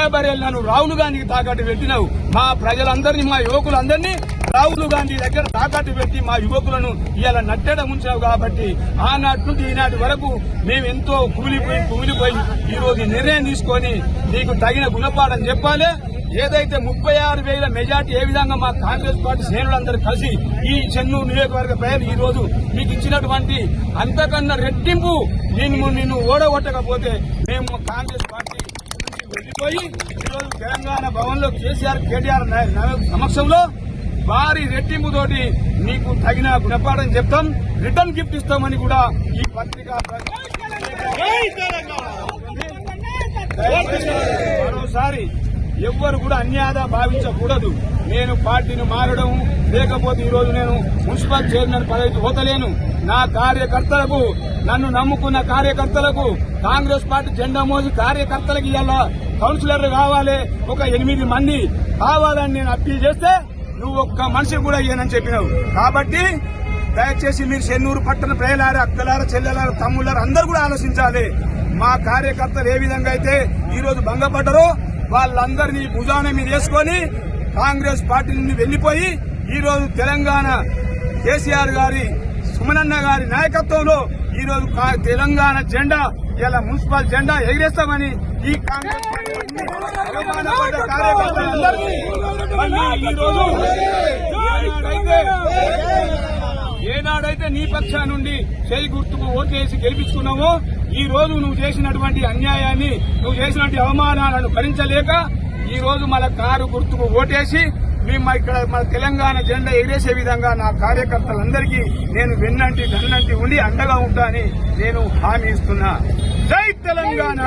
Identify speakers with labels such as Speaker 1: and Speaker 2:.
Speaker 1: రాయబరేళ్ళను రాహుల్ గాంధీకి తాకట్టు పెట్టినావు. మా ప్రజలందరినీ మా యువకులందరినీ రాహుల్ గాంధీ దగ్గర తాకట్టు పెట్టి మా యువకులను ఇలా నట్టెడ ఉంచావు కాబట్టి ఆనాటి నుండి ఈనాటి వరకు మేము ఎంతో కుమిలిపోయి కుమిలిపోయి ఈ రోజు నిర్ణయం తీసుకొని నీకు తగిన గుణపాఠం చెప్పాలి. ఏదైతే ముప్పై ఆరు వేల మెజార్టీ ఏ విధంగా మా కాంగ్రెస్ పార్టీ శ్రేణులందరూ కలిసి ఈ చెన్నూరు నియోజకవర్గ ప్రజలు ఈ రోజు మీకు ఇచ్చినటువంటి అంతకన్నా రెట్టింపు నిన్ను నిన్ను ఓడగొట్టకపోతే మేము కాంగ్రెస్ పార్టీ నుంచి ఈరోజు తెలంగాణ భవన్లో కేసీఆర్ కేటీఆర్ సమక్షంలో భారీ రెట్టింపుతోటి మీకు నీకు తగిన గుణపాఠం చెప్తాం. రిటర్న్ గిఫ్ట్ ఇస్తామని కూడా ఈ పత్రిక మరోసారి ఎవ్వరు కూడా అన్యాదా భావించకూడదు. నేను పార్టీని మారడం లేకపోతే ఈరోజు నేను మున్సిపల్ చైర్మన్ పదవికి పోతలేను. నా కార్యకర్తలకు నన్ను నమ్ముకున్న కార్యకర్తలకు కాంగ్రెస్ పార్టీ జెండా మోసి కార్యకర్తలకు ఇవాళ కౌన్సిలర్లు కావాలి ఒక ఎనిమిది మంది కావాలని నేను అప్పీల్ చేస్తే నువ్వు ఒక్క మనిషి కూడా ఇయ్యనని చెప్పినావు. కాబట్టి దయచేసి మీరు చెన్నూరు పట్టణ ప్రజలారా అక్కలారా చెల్లెలారా తమ్ముళ్ళారు అందరూ కూడా ఆలోచించాలి. మా కార్యకర్తలు ఏ విధంగా అయితే ఈరోజు భంగపడ్డరో వాళ్ళందరినీ భుజాన మీద వేసుకొని కాంగ్రెస్ పార్టీ నుండి వెళ్ళిపోయి ఈరోజు తెలంగాణ కేసీఆర్ గారి సుమనన్న గారి నాయకత్వంలో ఈరోజు కా- తెలంగాణ జెండా ఇలా మున్సిపల్ జెండా ఎగిరేస్తామని ఈ కాంగ్రెస్ అవమానపడ్డ కార్యకర్తలందరినీ మళ్ళీ ఏనాడైతే నీ పక్షా నుండి చేయి గుర్తుకు ఓటేసి గెలిపించుకున్నావో ఈ రోజు నువ్వు చేసినటువంటి అన్యాయాన్ని నువ్వు చేసినటువంటి అవమానాలను భరించలేక ఈ రోజు మన కారు గుర్తుకు ఓటేసి మేము ఇక్కడ మన తెలంగాణ జెండా ఎగిరేసే విధంగా నా కార్యకర్తలందరికీ నేను వెన్నంటి గన్నంటి ఉండి అండగా ఉంటానని నేను హామీ ఇస్తున్నా. జై తెలంగాణ!